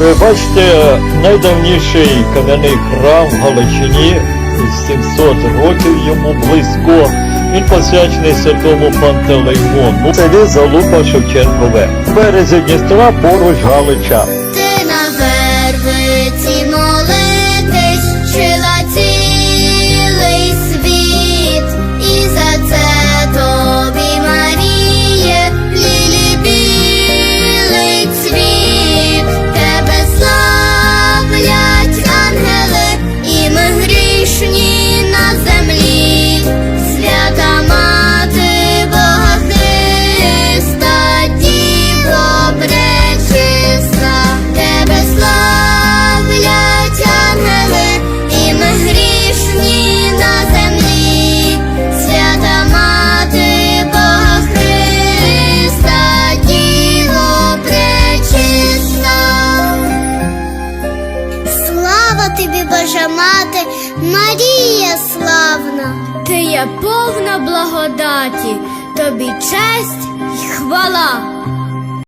Ви бачите е, найдавніший кам'яний храм в Галичині, 700 років йому близько. Він посвячений святому Пантелеймону. Селі Залупа Шевченкове. В березі Дністра поруч Галича. повна благодаті, тобі честь і хвала.